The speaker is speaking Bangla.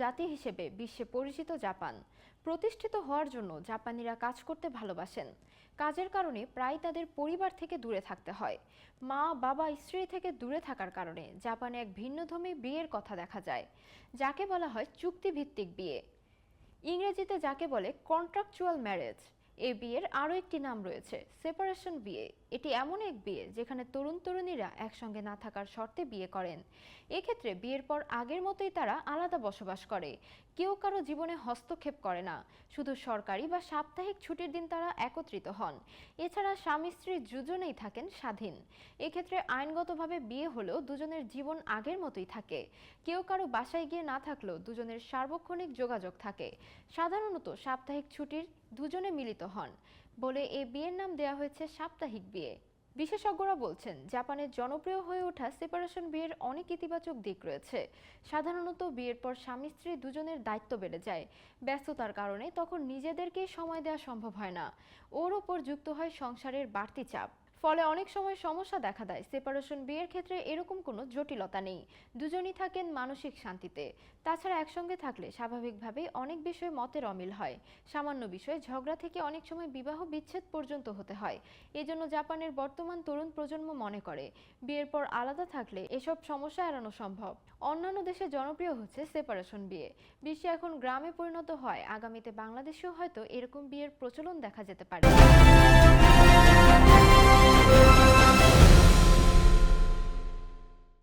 জাতি হিসেবে বিশ্বে পরিচিত জাপান। প্রতিষ্ঠিত হওয়ার জন্য জাপানিরা কাজ করতে ভালোবাসেন। কাজের কারণে প্রায় তাদের পরিবার থেকে দূরে থাকতে হয়। মা, বাবা, স্ত্রী থেকে দূরে থাকার কারণে জাপানে এক ভিন্নধর্মী বিয়ের কথা দেখা যায়, যাকে বলা হয় চুক্তিভিত্তিক বিয়ে। ইংরেজিতে যাকে বলে কন্ট্রাকচুয়াল ম্যারেজ এই বিয়ের আরও একটি নাম রয়েছে, সেপারেশন বিয়ে। এটি এমন এক বিয়ে যেখানে তরুণ তরুণীরা একসঙ্গে না থাকার শর্তে বিয়ে করেন। এক্ষেত্রে বিয়ের পর আগের মতোই তারা আলাদা বসবাস করে। কেউ কারও জীবনে হস্তক্ষেপ করে না, শুধু সরকারি বা সাপ্তাহিক ছুটির দিন তারা একত্রিত হন। এছাড়া স্বামী স্ত্রী দুজনেই থাকেন স্বাধীন। এক্ষেত্রে আইনগতভাবে বিয়ে হলেও দুজনের জীবন আগের মতোই থাকে। কেউ কারও বাসায় গিয়ে না থাকলেও দুজনের সার্বক্ষণিক যোগাযোগ থাকে। সাধারণত সাপ্তাহিক ছুটির দুজনে মিলিত হন। বলে এ বিয়ের নাম দেয়া হয়েছে সাপ্তাহিক বিয়ে। বিশেষজ্ঞরা বলছেন, জাপানের জনপ্রিয় হয়ে ওঠা সেপারেশন বিয়ের অনেক ইতিবাচক দিক রয়েছে। সাধারণত বিয়ের পর স্বামী স্ত্রী দুজনের দায়িত্ব বেড়ে যায়। ব্যস্ততার কারণে তখন নিজেদেরকে সময় দেওয়া সম্ভব হয় না। ওর ওপর যুক্ত হয় সংসারের বাড়তি চাপ। ফলে অনেক সময় সমস্যা দেখা দেয়। সেপারেশন বিয়ের ক্ষেত্রে এরকম কোনো জটিলতা নেই। দুজনই থাকেন মানসিক শান্তিতে। তাছাড়া একসঙ্গে থাকলে স্বাভাবিকভাবেই অনেক বিষয়ে মতের অমিল হয়। সামান্য বিষয়ে ঝগড়া থেকে অনেক সময় বিবাহ বিচ্ছেদ পর্যন্ত হতে হয়। এজন্য জাপানের বর্তমান তরুণ প্রজন্ম মনে করে, বিয়ের পর আলাদা থাকলে এসব সমস্যা এড়ানো সম্ভব। অন্যান্য দেশে জনপ্রিয় হচ্ছে সেপারেশন বিয়ে। বিশ্বে এখন গ্রামে পরিণত হয়, আগামীতে বাংলাদেশেও হয়তো এরকম বিয়ের প্রচলন দেখা যেতে পারে।